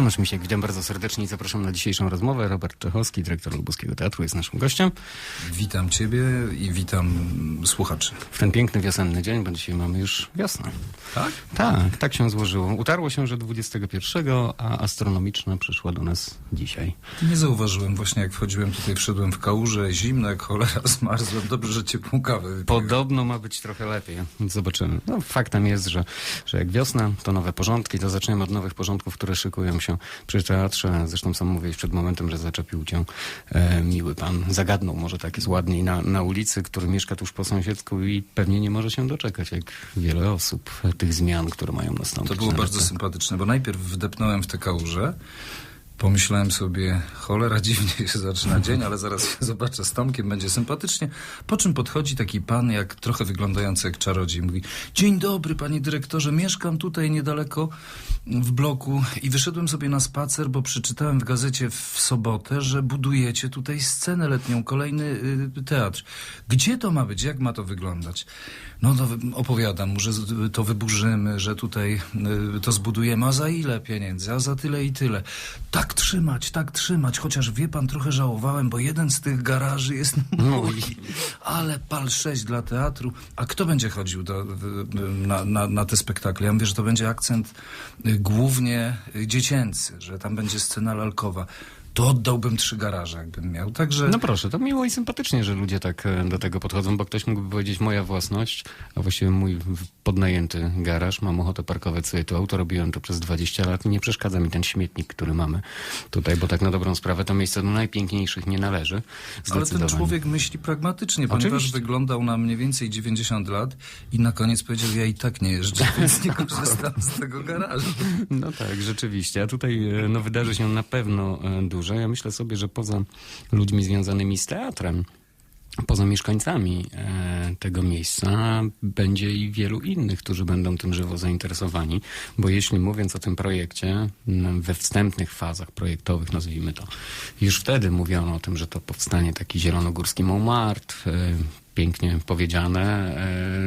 Tomasz Misiek, witam bardzo serdecznie i zapraszam na dzisiejszą rozmowę. Robert Czechowski, dyrektor Lubuskiego Teatru jest naszym gościem. Witam Ciebie i witam słuchaczy. W ten piękny wiosenny dzień, bo dzisiaj mamy już wiosnę. Tak? Tak, tak się złożyło. Utarło się, że 21, a astronomiczna przyszła do nas dzisiaj. Nie zauważyłem właśnie jak wchodziłem tutaj, wszedłem w kałużę, zimno jak cholera, zmarzłem. Dobrze, że ciepłą kawę wypiłem. Podobno ma być trochę lepiej. Zobaczymy. No, faktem jest, że, że jak wiosna, to nowe porządki. To zaczniemy od nowych porządków, które szykują się przy teatrze. Zresztą sam mówiłeś przed momentem, że zaczepił cię e, miły pan. Zagadnął, może tak jest ładniej, na, na ulicy, który mieszka tuż po sąsiedzku i pewnie nie może się doczekać, jak wiele osób, tych zmian, które mają nastąpić. To było bardzo sympatyczne, bo najpierw wdepnąłem w tę kałużę, pomyślałem sobie, cholera, dziwnie się zaczyna dzień, ale zaraz się zobaczę z Tomkiem, będzie sympatycznie. Po czym podchodzi taki pan, jak trochę wyglądający jak czarodziej, mówi, dzień dobry panie dyrektorze, mieszkam tutaj niedaleko w bloku i wyszedłem sobie na spacer, bo przeczytałem w gazecie w sobotę, że budujecie tutaj scenę letnią, kolejny y, teatr. Gdzie to ma być? Jak ma to wyglądać? No to wy- opowiadam mu, że to wyburzymy, że tutaj y, to zbudujemy, a za ile pieniędzy? A za tyle i tyle. Tak trzymać, tak trzymać, chociaż wie pan, trochę żałowałem, bo jeden z tych garaży jest mój. Ale pal 6 dla teatru. A kto będzie chodził do, na, na, na te spektakle? Ja mówię, że to będzie akcent y, głównie y, dziecięcy, że tam będzie scena lalkowa. To oddałbym trzy garaże, jakbym miał. Także No proszę, to miło i sympatycznie, że ludzie tak e, do tego podchodzą, bo ktoś mógłby powiedzieć moja własność, a właściwie mój podnajęty garaż, mam ochotę parkować sobie tu auto, robiłem to przez 20 lat i nie przeszkadza mi ten śmietnik, który mamy tutaj, bo tak na dobrą sprawę to miejsce do najpiękniejszych nie należy. Ale ten człowiek myśli pragmatycznie, ponieważ Oczywiście. wyglądał na mniej więcej 90 lat i na koniec powiedział, ja i tak nie jeżdżę, więc nie korzystam z tego garażu. No tak, rzeczywiście. A tutaj e, no, wydarzy się na pewno e, dużo. Ja myślę sobie, że poza ludźmi związanymi z teatrem, poza mieszkańcami e, tego miejsca, będzie i wielu innych, którzy będą tym żywo zainteresowani. Bo jeśli mówiąc o tym projekcie, we wstępnych fazach projektowych, nazwijmy to, już wtedy mówiono o tym, że to powstanie taki zielonogórski Montmartre, e, pięknie powiedziane,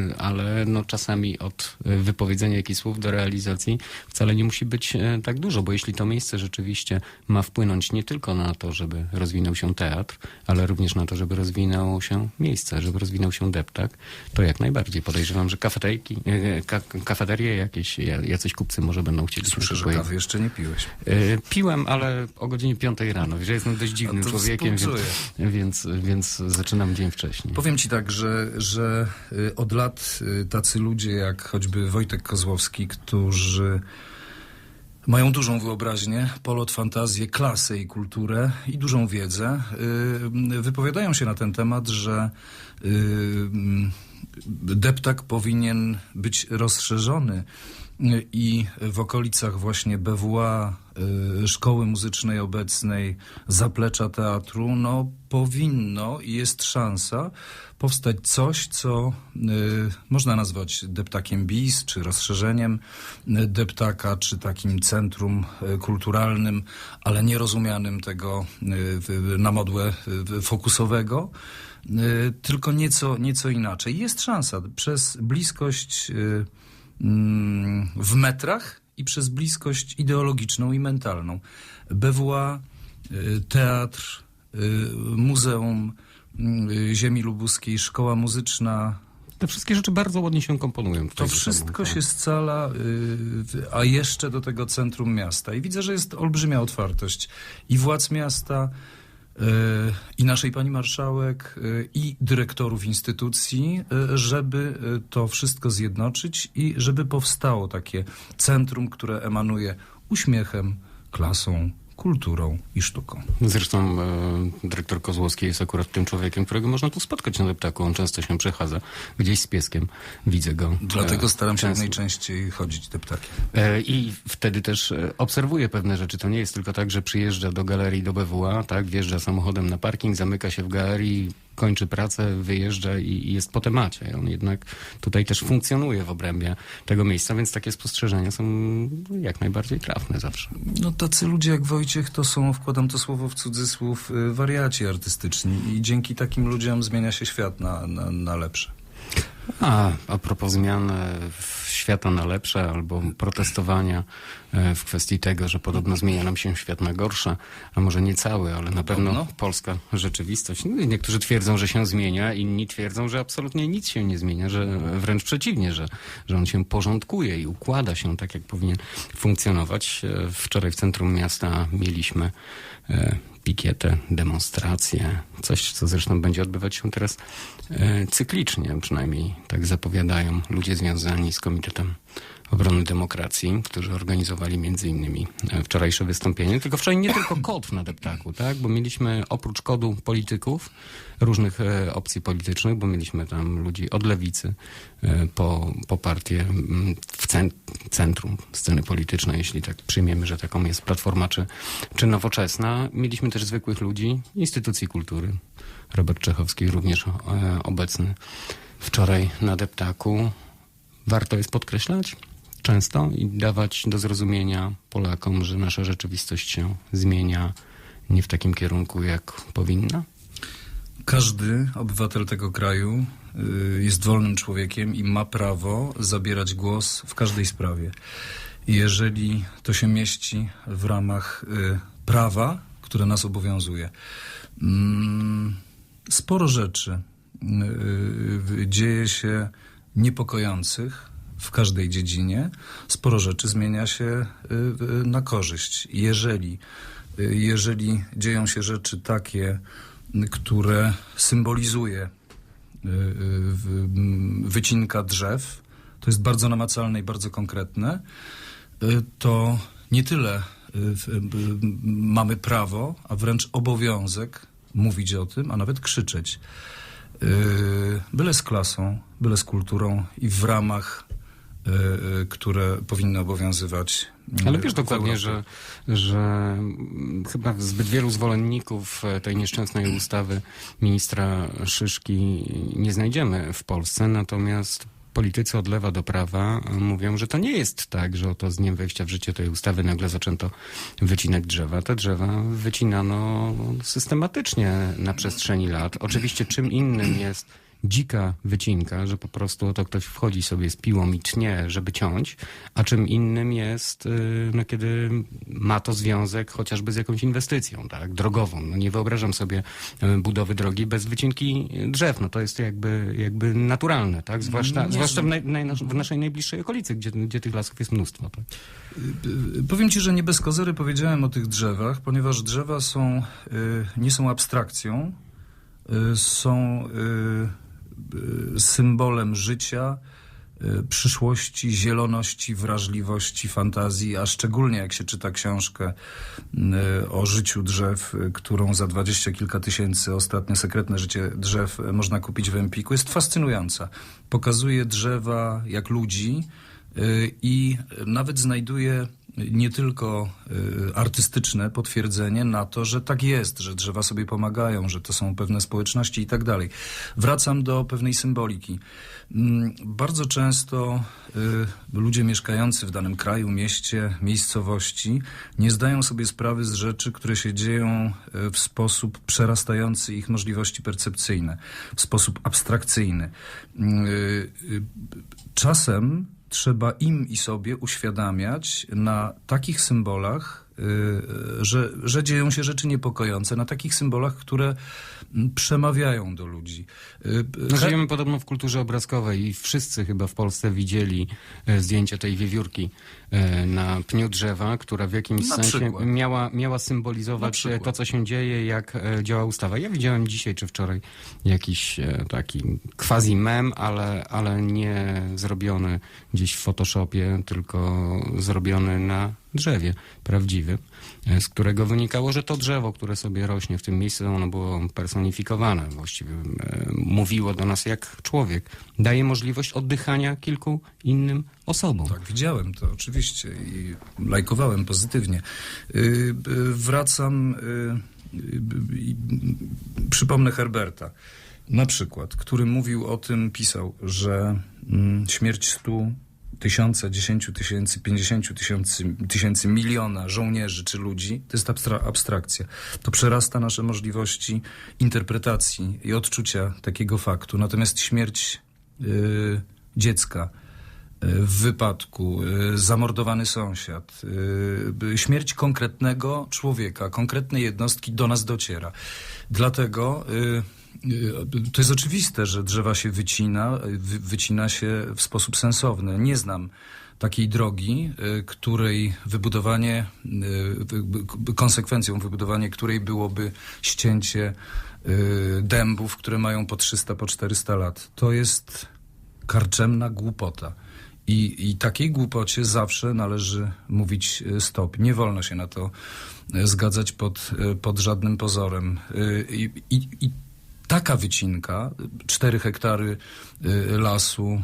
e, ale no czasami od wypowiedzenia jakichś słów do realizacji wcale nie musi być e, tak dużo, bo jeśli to miejsce rzeczywiście ma wpłynąć nie tylko na to, żeby rozwinął się teatr, ale również na to, żeby rozwinęło się miejsce, żeby rozwinął się deptak, to jak najbardziej podejrzewam, że kafeterki, e, ka, kafeterie jakieś, ja- jacyś kupcy może będą chcieli Słyszę, że kawy jeszcze nie piłeś. Piłem, ale o godzinie 5 rano. Ja jestem dość dziwnym człowiekiem, więc, więc, więc zaczynam dzień wcześniej. Powiem ci tak, że, że y, od lat y, tacy ludzie jak choćby Wojtek Kozłowski, którzy mają dużą wyobraźnię, polot, fantazję, klasę i kulturę i dużą wiedzę, y, wypowiadają się na ten temat, że deptak powinien być rozszerzony i w okolicach właśnie BWA, y, szkoły muzycznej obecnej, zaplecza teatru, no powinno i jest szansa powstać coś, co y, można nazwać deptakiem bis, czy rozszerzeniem y, deptaka, czy takim centrum kulturalnym, ale nierozumianym tego y, w- na modłę fokusowego, tylko nieco, nieco inaczej. Jest szansa przez bliskość w metrach i przez bliskość ideologiczną i mentalną. BWA, y, teatr, y, muzeum y, ziemi lubuskiej, szkoła muzyczna, Te wszystkie rzeczy bardzo ładnie się komponują. to wszystko tak. się scala, a jeszcze do tego centrum miasta. I widzę, że jest olbrzymia otwartość i władz miasta, i naszej pani marszałek, y, i dyrektorów instytucji, y, żeby to wszystko zjednoczyć i żeby powstało takie centrum, które emanuje uśmiechem, klasą, kulturą i sztuką. Zresztą e, dyrektor Kozłowski jest akurat tym człowiekiem, którego można tu spotkać na deptaku. On często się przechadza gdzieś z pieskiem. Widzę go. Dlatego e, staram się jak często. najczęściej chodzić deptakiem. E, I wtedy też e, obserwuję pewne rzeczy. To nie jest tylko tak, że przyjeżdża do galerii do BWA, tak, wjeżdża samochodem na parking, zamyka się w galerii, kończy pracę, wyjeżdża i, jest po temacie. On jednak tutaj też funkcjonuje w obrębie tego miejsca, więc takie spostrzeżenia są jak najbardziej trafne zawsze. No tacy ludzie jak Wojciech to są, wkładam to słowo w cudzysłów, y, wariaci artystyczni i dzięki takim ludziom zmienia się świat na, na, na lepsze. A, a propos zmian e, świata na lepsze albo protestowania e, w kwestii tego, że podobno zmienia nam się świat na gorsze, a może nie cały, ale na pewno polska rzeczywistość. No, niektórzy twierdzą, że się zmienia, inni twierdzą, że absolutnie nic się nie zmienia, że wręcz przeciwnie, że, że on się porządkuje i układa się tak, jak powinien funkcjonować. E, Wczoraj w centrum miasta mieliśmy pikietę, demonstrację, coś, co zresztą będzie odbywać się teraz e, cyklicznie, przynajmniej tak zapowiadają ludzie związani z Komitetem Obrony Demokracji, którzy organizowali między innymi e, wczorajsze wystąpienie. Tylko wczoraj nie tylko kod na deptaku, tak? Bo mieliśmy oprócz kodu polityków, różnych e, opcji politycznych, bo mieliśmy tam ludzi od lewicy e, po, po partię w cen, centrum sceny politycznej, jeśli tak przyjmiemy, że taką jest Platforma czy, czy Nowoczesna. Mieliśmy też zwykłych ludzi, instytucji kultury. Robert Czechowski również obecny wczoraj na deptaku. Warto jest podkreślać często i dawać do zrozumienia Polakom, że nasza rzeczywistość się zmienia nie w takim kierunku, jak powinna? Każdy obywatel tego kraju y, jest wolnym człowiekiem i ma prawo zabierać głos w każdej sprawie. Jeżeli to się mieści w ramach y, prawa, które nas obowiązuje. Mm, Sporo rzeczy y, dzieje się niepokojących w każdej dziedzinie. Sporo rzeczy zmienia się y, na korzyść. Jeżeli, y, jeżeli dzieją się rzeczy takie, y, które symbolizuje wycinka drzew, to jest bardzo namacalne i bardzo konkretne, to nie tyle mamy prawo, a wręcz obowiązek mówić o tym, a nawet krzyczeć. Byle z klasą, byle z kulturą i w ramach, które powinny obowiązywać. y, Ale wiesz dokładnie, że, że chyba zbyt wielu zwolenników e, tej nieszczęsnej ustawy ministra Szyszki nie znajdziemy w Polsce, natomiast politycy od lewa do prawa mówią, że to nie jest tak, że oto z dniem wejścia w życie tej ustawy nagle zaczęto wycinać drzewa. Te drzewa wycinano systematycznie na przestrzeni lat. Oczywiście czym innym jest dzika wycinka, że po prostu oto ktoś wchodzi sobie z piłą i tnie, żeby ciąć, a czym innym jest, y, no, kiedy ma to związek chociażby z jakąś inwestycją, tak, drogową. No, nie wyobrażam sobie y, budowy drogi bez wycinki drzew. No, to jest jakby, jakby naturalne, tak, zwłaszcza, Nie, zwłaszcza w, naj, w naszej najbliższej okolicy, gdzie, gdzie tych lasów jest mnóstwo. Tak. Y, Powiem ci, że nie bez kozery powiedziałem o tych drzewach, ponieważ drzewa są, nie są abstrakcją, są symbolem życia, y, przyszłości, zieloności, wrażliwości, fantazji, a szczególnie jak się czyta książkę y, o życiu drzew, y, którą za dwadzieścia kilka tysięcy, ostatnie sekretne życie drzew y, można kupić w Empiku, jest fascynująca. Pokazuje drzewa jak ludzi, Y, i nawet znajduje nie tylko y, artystyczne potwierdzenie na to, że tak jest, że drzewa sobie pomagają, że to są pewne społeczności i tak dalej. Wracam do pewnej symboliki. Mm, Bardzo często y, ludzie mieszkający w danym kraju, mieście, miejscowości nie zdają sobie sprawy z rzeczy, które się dzieją y, w sposób przerastający ich możliwości percepcyjne, w sposób abstrakcyjny. Y, Czasem trzeba im i sobie uświadamiać na takich symbolach, y, że, że dzieją się rzeczy niepokojące, na takich symbolach, które mm, przemawiają do ludzi. Y, No, he- żyjemy podobno w kulturze obrazkowej i wszyscy chyba w Polsce widzieli zdjęcie tej wiewiórki na pniu drzewa, która w jakimś Na sensie przykład. miała, miała symbolizować e, to, co się dzieje, jak e, działa ustawa. Ja widziałem dzisiaj czy wczoraj jakiś e, taki quasi mem, ale, ale nie zrobiony gdzieś w Photoshopie, tylko zrobiony na drzewie prawdziwym, e, z którego wynikało, że to drzewo, które sobie rośnie w tym miejscu, ono było personifikowane, właściwie e, mówiło do nas jak człowiek. Daje możliwość oddychania kilku innym osobom. Tak, widziałem to oczywiście i lajkowałem pozytywnie. Y, y, Wracam, y, y, przypomnę Herberta, na przykład, który mówił o tym, pisał, że mm, śmierć stu tysiąca, dziesięciu tysięcy, pięćdziesięciu tysięcy, tysięcy, miliona żołnierzy czy ludzi, to jest abstra- abstrakcja. To przerasta nasze możliwości interpretacji i odczucia takiego faktu. Natomiast śmierć y, dziecka w wypadku, y, zamordowany sąsiad, y, śmierć konkretnego człowieka, konkretnej jednostki do nas dociera. Dlatego y, to jest oczywiste, że drzewa się wycina, wy, wycina się w sposób sensowny. Nie znam takiej drogi, której wybudowanie, konsekwencją wybudowania której byłoby ścięcie dębów, które mają po 300, po 400 lat. To jest karczemna głupota. I, I takiej głupocie zawsze należy mówić y, stop. Nie wolno się na to y, zgadzać pod, y, pod żadnym pozorem. I, i, i taka wycinka, 4 hektary lasu,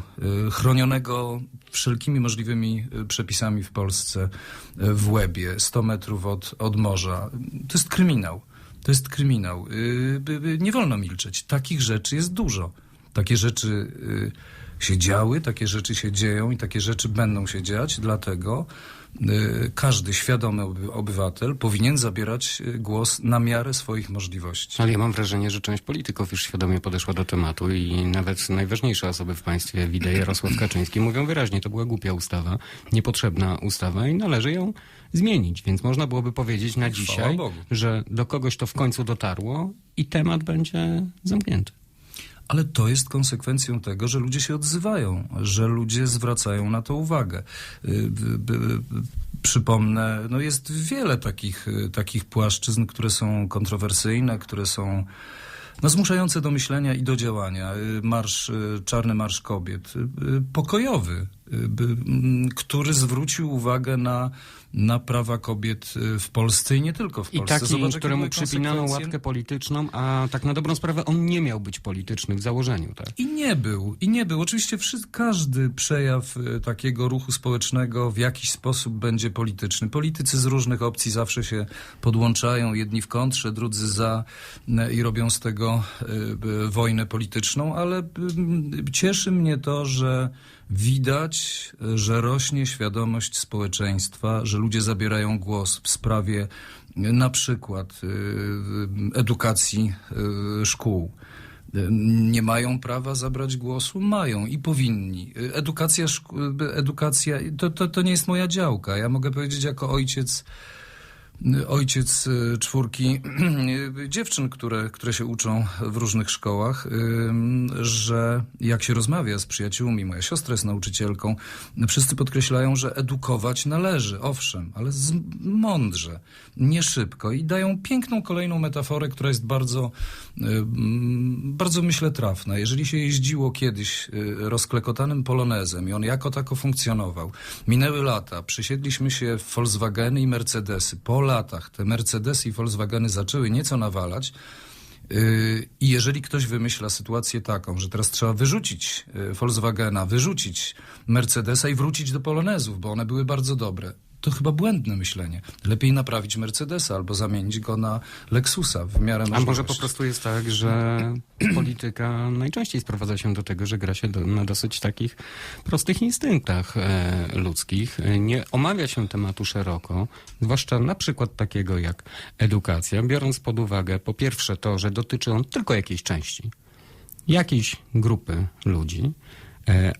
chronionego wszelkimi możliwymi przepisami w Polsce, w Łebie, 100 metrów od, od morza, to jest kryminał. To jest kryminał. Nie wolno milczeć. Takich rzeczy jest dużo. Takie rzeczy się działy, takie rzeczy się dzieją i takie rzeczy będą się dziać, dlatego y, każdy świadomy oby- obywatel powinien zabierać y, głos na miarę swoich możliwości. Ale ja mam wrażenie, że część polityków już świadomie podeszła do tematu i nawet najważniejsze osoby w państwie, Widę Jarosław Kaczyński, mówią wyraźnie, to była głupia ustawa, niepotrzebna ustawa i należy ją zmienić. Więc można byłoby powiedzieć na Chwała dzisiaj, Bogu. że do kogoś to w końcu dotarło i temat będzie zamknięty. Ale to jest konsekwencją tego, że ludzie się odzywają, że ludzie zwracają na to uwagę. Y, Przypomnę, no jest wiele takich, y, takich płaszczyzn, które są kontrowersyjne, które są no, zmuszające do myślenia i do działania. Y, Marsz, Czarny Marsz Kobiet, pokojowy, który zwrócił uwagę na, na prawa kobiet y, w Polsce i nie tylko w I Polsce. taki, Zobacz, któremu przypinano łatkę polityczną, a tak na dobrą sprawę on nie miał być polityczny w założeniu, tak? I nie był, i nie był. Oczywiście wszy- każdy przejaw e, takiego ruchu społecznego w jakiś sposób będzie polityczny. Politycy z różnych opcji zawsze się podłączają, jedni w kontrze, drudzy za e, i robią z tego wojnę polityczną, ale mm, cieszy mnie to, że widać, że rośnie świadomość społeczeństwa, że ludzie zabierają głos w sprawie e, na przykład e, edukacji e, szkół nie mają prawa zabrać głosu? Mają i powinni. Edukacja, edukacja to, to, to nie jest moja działka. Ja mogę powiedzieć jako ojciec, ojciec y, czwórki dziewczyn, które, które się uczą w różnych szkołach, ym, że jak się rozmawia z przyjaciółmi, moja siostra jest nauczycielką, wszyscy podkreślają, że edukować należy, owszem, ale mądrze, nie szybko i dają piękną kolejną metaforę, która jest bardzo, ym, bardzo myślę trafna. Jeżeli się jeździło kiedyś y, rozklekotanym polonezem i on jako tako funkcjonował, minęły lata, przysiedliśmy się w Volkswageny i Mercedesy. Po latach te Mercedesy i Volkswageny zaczęły nieco nawalać, Yy, I jeżeli ktoś wymyśla sytuację taką, że teraz trzeba wyrzucić yy, Volkswagena, wyrzucić Mercedesa i wrócić do Polonezów, bo one były bardzo dobre, to chyba błędne myślenie. Lepiej naprawić Mercedesa albo zamienić go na Lexusa w miarę A możliwości. może po prostu jest tak, że polityka najczęściej sprowadza się do tego, że gra się do, na dosyć takich prostych instynktach e, ludzkich. E, Nie omawia się tematu szeroko, zwłaszcza na przykład takiego jak edukacja, biorąc pod uwagę po pierwsze to, że dotyczy on tylko jakiejś części, jakiejś grupy ludzi,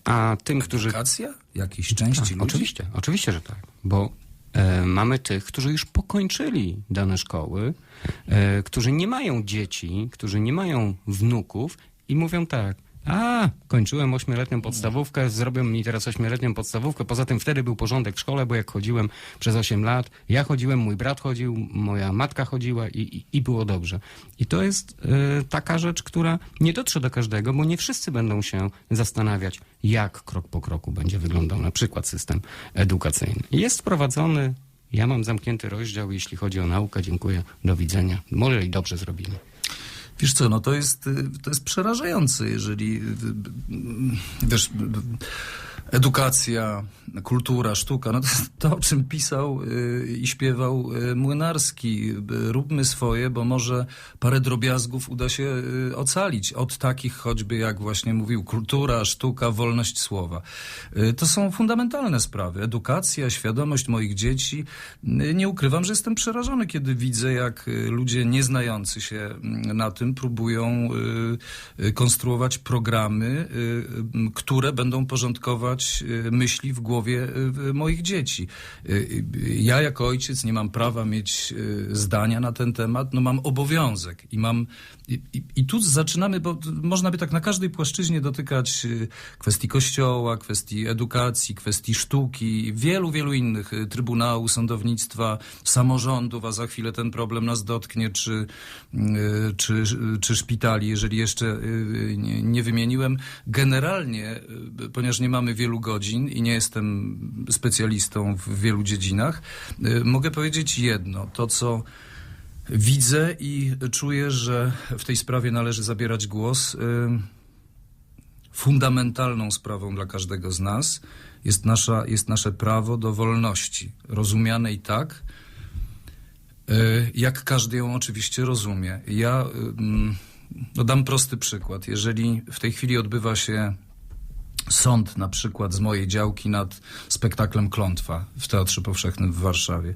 a tym, którzy Edukacja? Jakiejś części tak? Oczywiście, oczywiście, że tak. Bo e, mamy tych, którzy już pokończyli dane szkoły, e, którzy nie mają dzieci, którzy nie mają wnuków i mówią tak. A, kończyłem ośmioletnią podstawówkę, zrobią mi teraz ośmioletnią podstawówkę. Poza tym wtedy był porządek w szkole, bo jak chodziłem przez 8 lat, ja chodziłem, mój brat chodził, moja matka chodziła i, i, i było dobrze. I to jest e, taka rzecz, która nie dotrze do każdego, bo nie wszyscy będą się zastanawiać, jak krok po kroku będzie wyglądał na przykład system edukacyjny. Jest wprowadzony, ja mam zamknięty rozdział, jeśli chodzi o naukę. Dziękuję, do widzenia. Może i dobrze zrobimy. Wiesz co, no to jest, y, to jest przerażające, jeżeli y, y, wiesz, Edukacja, kultura, sztuka, no to to, o czym pisał y, i śpiewał y, Młynarski. Y, Róbmy swoje, bo może parę drobiazgów uda się ocalić. Od takich choćby, jak właśnie mówił, kultura, sztuka, wolność słowa. To są fundamentalne sprawy. Edukacja, świadomość moich dzieci. Nie ukrywam, że jestem przerażony, kiedy widzę, jak ludzie nieznający się mm, na tym próbują konstruować programy, które będą porządkować y, myśli w głowie y, moich dzieci. Y, Ja jako ojciec nie mam prawa mieć zdania na ten temat, no mam obowiązek i mam i, i, i tu zaczynamy, bo można by tak na każdej płaszczyźnie dotykać kwestii kościoła, kwestii edukacji, kwestii sztuki, wielu, wielu innych, trybunału, sądownictwa, samorządów, a za chwilę ten problem nas dotknie, czy, y, czy, czy szpitali, jeżeli jeszcze nie, wymieniłem. Generalnie, ponieważ nie mamy wielu godzin i nie jestem specjalistą w wielu dziedzinach, y, mogę powiedzieć jedno, to co widzę i czuję, że w tej sprawie należy zabierać głos. y, Fundamentalną sprawą dla każdego z nas jest, nasza, jest nasze prawo do wolności, rozumianej tak, y, jak każdy ją oczywiście rozumie. Ja no dam prosty przykład. Jeżeli w tej chwili odbywa się sąd na przykład z mojej działki nad spektaklem Klątwa w Teatrze Powszechnym w Warszawie.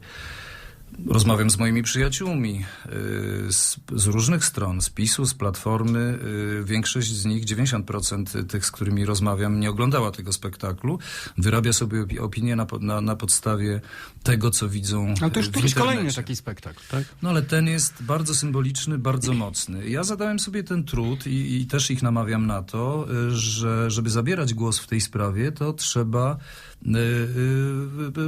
Rozmawiam z moimi przyjaciółmi y, z, z różnych stron, z PiSu, z Platformy. y, Większość z nich, 90% tych, z którymi rozmawiam, nie oglądała tego spektaklu. Wyrabia sobie opi- opinię na, na, na podstawie tego, co widzą Ale to już któryś kolejny taki spektakl, tak? No ale ten jest bardzo symboliczny, bardzo mocny. Ja zadałem sobie ten trud i, i też ich namawiam na to, y, że żeby zabierać głos w tej sprawie, to trzeba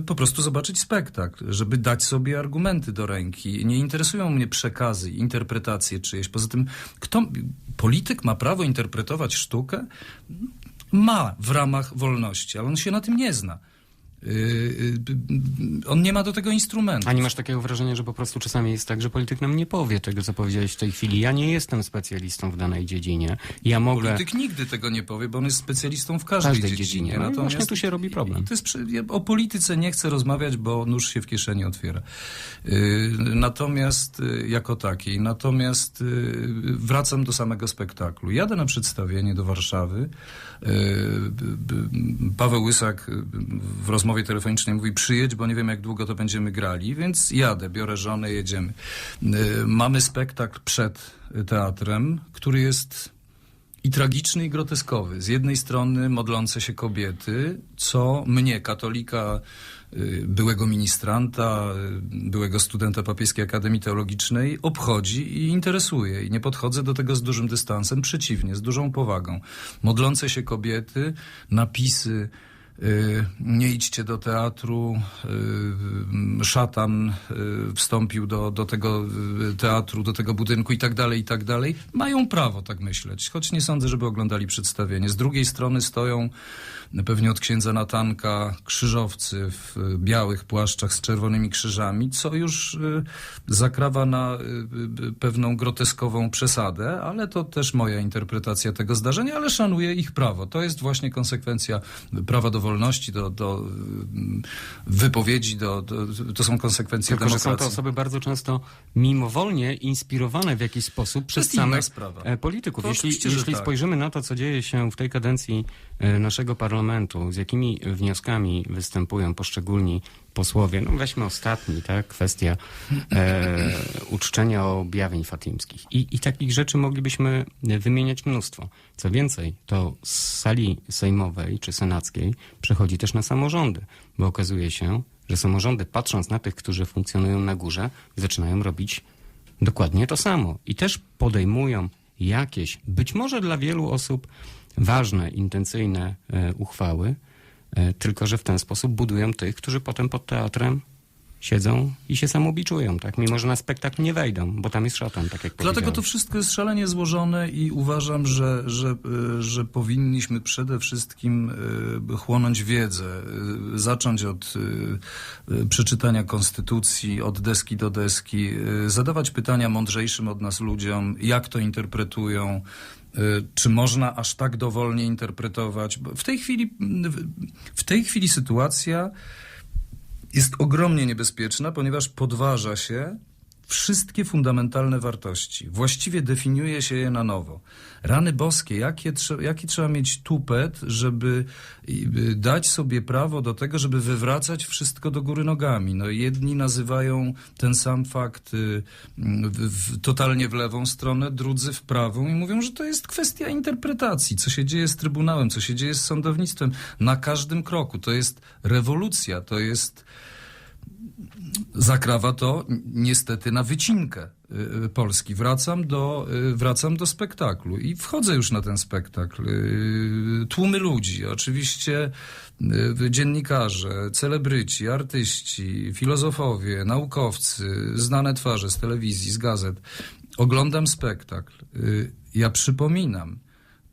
po prostu zobaczyć spektakl, żeby dać sobie argumenty do ręki. Nie interesują mnie przekazy, interpretacje czyjeś. Poza tym, kto, polityk ma prawo interpretować sztukę? Ma w ramach wolności, ale on się na tym nie zna. Y, y, y, On nie ma do tego instrumentu. A nie masz takiego wrażenia, że po prostu czasami jest tak, że polityk nam nie powie tego, co powiedziałeś w tej chwili. Ja nie jestem specjalistą w danej dziedzinie. Ja mogę... Polityk nigdy tego nie powie, bo on jest specjalistą w każdej, każdej dziedzinie. dziedzinie. No i właśnie tu się robi problem. To jest, przy- ja o polityce nie chcę rozmawiać, bo nóż się w kieszeni otwiera. Yy, natomiast jako takiej, natomiast wracam do samego spektaklu. Jadę na przedstawienie do Warszawy. Yy, b- b- Paweł Łysak w rozmowie telefonicznej mówi przyjedź, bo nie wiem jak długo to będziemy grali, więc jadę, biorę żonę, jedziemy. Mamy spektakl przed teatrem, który jest i tragiczny, i groteskowy. Z jednej strony modlące się kobiety, co mnie, katolika, y, byłego ministranta, y, byłego studenta Papieskiej Akademii Teologicznej, obchodzi i interesuje. I nie podchodzę do tego z dużym dystansem, przeciwnie, z dużą powagą. Modlące się kobiety, napisy, nie idźcie do teatru, y, szatan y, wstąpił do, do tego y, teatru, do tego budynku i tak dalej, i tak dalej. Mają prawo tak myśleć, choć nie sądzę, żeby oglądali przedstawienie. Z drugiej strony stoją pewnie od księdza Natanka krzyżowcy w y, białych płaszczach z czerwonymi krzyżami, co już y, zakrawa na y, y, pewną groteskową przesadę, ale to też moja interpretacja tego zdarzenia, ale szanuję ich prawo. To jest właśnie konsekwencja prawa do wolności, do, do y, wypowiedzi, do, do, to są konsekwencje Tylko, że są to demokracji. osoby bardzo często mimowolnie inspirowane w jakiś sposób przez samych sprawa. e, polityków. To Jeśli, jeśli tak. spojrzymy na to, co dzieje się w tej kadencji e, naszego parlamentu, z jakimi wnioskami występują poszczególni posłowie, no weźmy ostatni, tak, kwestia e, uczczenia objawień fatimskich. I, I takich rzeczy moglibyśmy wymieniać mnóstwo. Co więcej, to z sali sejmowej czy senackiej przechodzi też na samorządy, bo okazuje się, że samorządy, patrząc na tych, którzy funkcjonują na górze, zaczynają robić dokładnie to samo. I też podejmują jakieś, być może dla wielu osób, ważne, intencyjne e, uchwały, tylko że w ten sposób budują tych, którzy potem pod teatrem siedzą i się samobiczują, tak? Mimo, że na spektakl nie wejdą, bo tam jest szatan, tak jak Dlatego to wszystko jest szalenie złożone i uważam, że, że, y, że powinniśmy przede wszystkim y, chłonąć wiedzę, zacząć od przeczytania konstytucji, od deski do deski, zadawać pytania mądrzejszym od nas ludziom, jak to interpretują, Czy można aż tak dowolnie interpretować? Bo w tej chwili, w tej chwili sytuacja jest ogromnie niebezpieczna, ponieważ podważa się wszystkie fundamentalne wartości. Właściwie definiuje się je na nowo. Rany boskie, jakie, jaki trzeba mieć tupet, żeby dać sobie prawo do tego, żeby wywracać wszystko do góry nogami. No, jedni nazywają ten sam fakt y, w, totalnie w lewą stronę, drudzy w prawą i mówią, że to jest kwestia interpretacji, co się dzieje z Trybunałem, co się dzieje z sądownictwem na każdym kroku. To jest rewolucja, to jest zakrawa to niestety na wycinkę y, y, Polski. Wracam do, y, wracam do spektaklu i wchodzę już na ten spektakl. Tłumy ludzi, oczywiście dziennikarze, celebryci, artyści, filozofowie, naukowcy, znane twarze z telewizji, z gazet. Oglądam spektakl. Ja przypominam,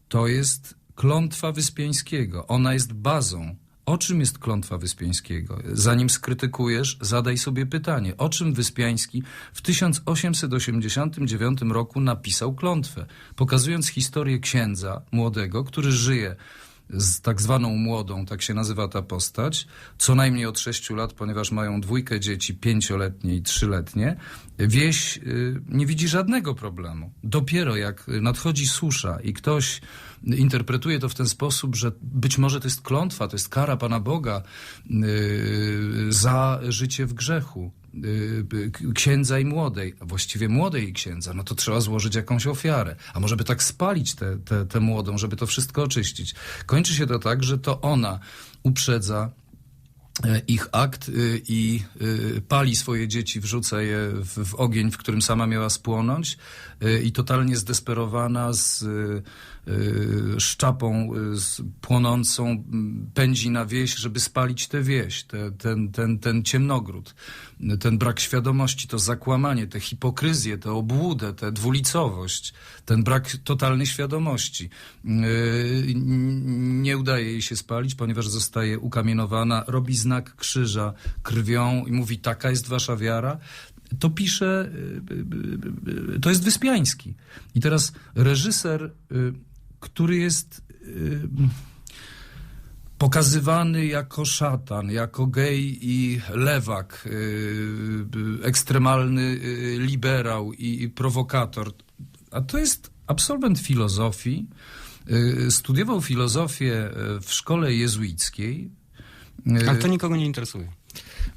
to jest klątwa Wyspiańskiego. Ona jest bazą o czym jest klątwa Wyspiańskiego? Zanim skrytykujesz, zadaj sobie pytanie, o czym Wyspiański w 1889 roku napisał klątwę, pokazując historię księdza młodego, który żyje z tak zwaną młodą, tak się nazywa ta postać, co najmniej od sześciu lat, ponieważ mają dwójkę dzieci, pięcioletnie i trzyletnie, wieś y, nie widzi żadnego problemu. Dopiero jak nadchodzi susza i ktoś interpretuje to w ten sposób, że być może to jest klątwa, to jest kara Pana Boga yy, za życie w grzechu księdza i młodej, a właściwie młodej i księdza, no to trzeba złożyć jakąś ofiarę. A może by tak spalić tę młodą, żeby to wszystko oczyścić. Kończy się to tak, że to ona uprzedza E, ich akt y, i y, pali swoje dzieci, wrzuca je w, ogień, w którym sama miała spłonąć y, i totalnie zdesperowana z szczapą z płonącą pędzi na wieś, żeby spalić tę wieś, te, ten, ten, ten ciemnogród, ten brak świadomości, to zakłamanie, tę hipokryzję, tę obłudę, tę dwulicowość, ten brak totalnej świadomości. Nie udaje jej się spalić, ponieważ zostaje ukamienowana, robi znak krzyża krwią i mówi, taka jest wasza wiara, to pisze, y, y, y, to jest Wyspiański. I teraz reżyser, który jest pokazywany jako szatan, jako gej i lewak, ekstremalny liberał i prowokator, a to jest absolwent filozofii, studiował filozofię w szkole jezuickiej, ale to nikogo nie interesuje.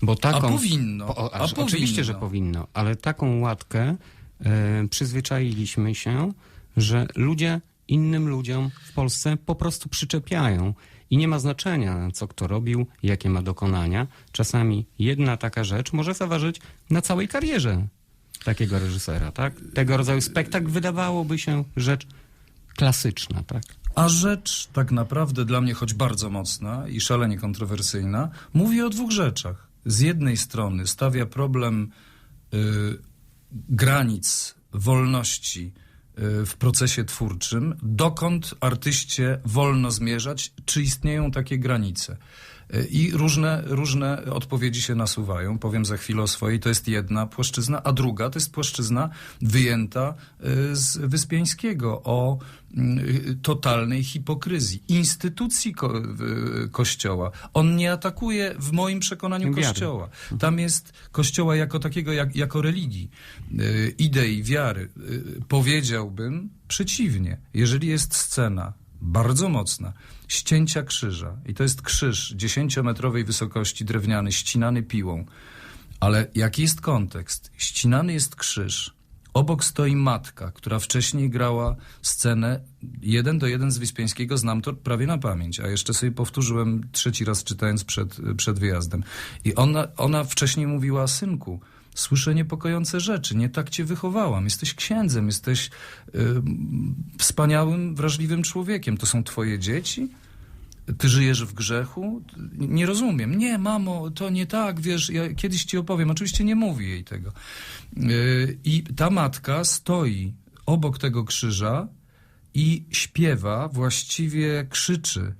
Bo taką, a powinno. O, a oczywiście, powinno. że powinno, ale taką łatkę e, przyzwyczailiśmy się, że ludzie innym ludziom w Polsce po prostu przyczepiają. I nie ma znaczenia, co kto robił, jakie ma dokonania. Czasami jedna taka rzecz może zaważyć na całej karierze takiego reżysera, tak? Tego rodzaju spektakl wydawałoby się rzecz klasyczna, tak? A rzecz tak naprawdę dla mnie, choć bardzo mocna i szalenie kontrowersyjna, mówi o dwóch rzeczach. Z jednej strony stawia problem y, granic wolności w procesie twórczym, dokąd artyście wolno zmierzać, czy istnieją takie granice. I różne, różne odpowiedzi się nasuwają. Powiem za chwilę o swojej. To jest jedna płaszczyzna, a druga to jest płaszczyzna wyjęta y, z Wyspiańskiego o y, totalnej hipokryzji instytucji ko Kościoła. On nie atakuje w moim przekonaniu wiary. Kościoła. Tam jest Kościoła jako takiego, jak, jako religii, idei, wiary. Powiedziałbym przeciwnie. Jeżeli jest scena bardzo mocna, ścięcia krzyża. I to jest krzyż dziesięciometrowej wysokości, drewniany, ścinany piłą. Ale jaki jest kontekst? Ścinany jest krzyż. Obok stoi matka, która wcześniej grała scenę jeden do jeden z Wyspiańskiego, znam to prawie na pamięć, a jeszcze sobie powtórzyłem trzeci raz czytając przed, przed wyjazdem. I ona, ona wcześniej mówiła, synku, słyszę niepokojące rzeczy, nie tak cię wychowałam, jesteś księdzem, jesteś y, wspaniałym, wrażliwym człowiekiem. To są twoje dzieci? Ty żyjesz w grzechu? Nie rozumiem. Nie, mamo, to nie tak, wiesz, ja kiedyś ci opowiem. Oczywiście nie mówi jej tego. Y, I ta matka stoi obok tego krzyża i śpiewa, właściwie krzyczy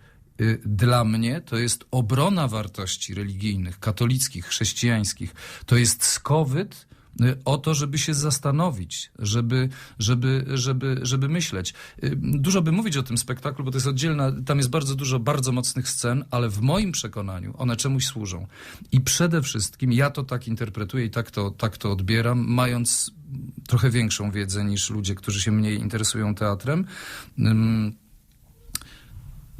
dla mnie to jest obrona wartości religijnych, katolickich, chrześcijańskich. To jest skowyt y, o to, żeby się zastanowić, żeby, żeby, żeby, żeby myśleć. Y, Dużo by mówić o tym spektaklu, bo to jest oddzielna, tam jest bardzo dużo bardzo mocnych scen, ale w moim przekonaniu one czemuś służą. I przede wszystkim ja to tak interpretuję i tak to, tak to odbieram, mając trochę większą wiedzę niż ludzie, którzy się mniej interesują teatrem.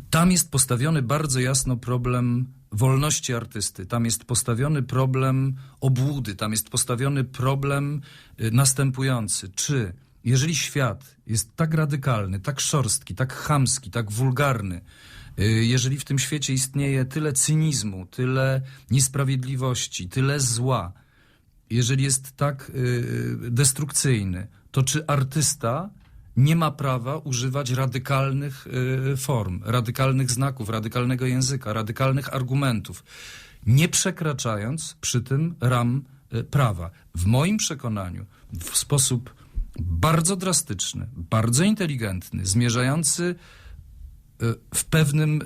Tam jest postawiony bardzo jasno problem wolności artysty, tam jest postawiony problem obłudy, tam jest postawiony problem y, następujący. Czy jeżeli świat jest tak radykalny, tak szorstki, tak chamski, tak wulgarny, y, jeżeli w tym świecie istnieje tyle cynizmu, tyle niesprawiedliwości, tyle zła, jeżeli jest tak y, destrukcyjny, to czy artysta nie ma prawa używać radykalnych y, form, radykalnych znaków, radykalnego języka, radykalnych argumentów, nie przekraczając przy tym ram y, prawa? W moim przekonaniu, w sposób bardzo drastyczny, bardzo inteligentny, zmierzający y, w pewnym,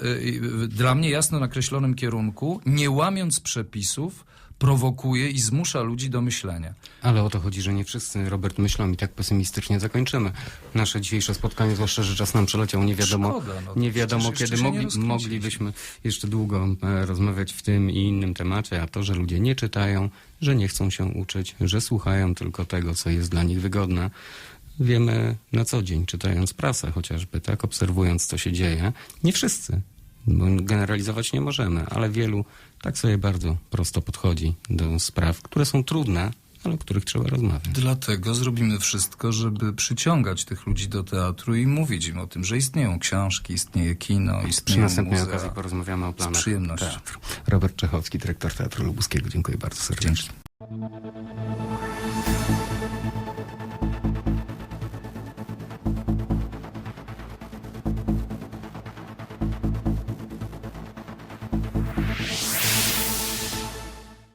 dla mnie jasno nakreślonym kierunku, nie łamiąc przepisów, prowokuje i zmusza ludzi do myślenia. Ale o to chodzi, że nie wszyscy, Robert, myślą i tak pesymistycznie zakończymy nasze dzisiejsze spotkanie, zwłaszcza, że czas nam przeleciał. Nie wiadomo, Szkoda, no nie wiadomo kiedy nie mogli, rozkręciliśmy. moglibyśmy jeszcze długo e, rozmawiać w tym i innym temacie, a to, że ludzie nie czytają, że nie chcą się uczyć, że słuchają tylko tego, co jest dla nich wygodne, wiemy na co dzień, czytając prasę chociażby, tak, obserwując, co się dzieje. Nie wszyscy, generalizować nie możemy, ale wielu tak sobie bardzo prosto podchodzi do spraw, które są trudne, ale o których trzeba rozmawiać. Dlatego zrobimy wszystko, żeby przyciągać tych ludzi do teatru i mówić im o tym, że istnieją książki, istnieje kino, Przy istnieją następnej muzea. okazji porozmawiamy o planach przyjemnością. teatru. Robert Czechowski, dyrektor Teatru Lubuskiego. Dziękuję bardzo serdecznie. Dzięki.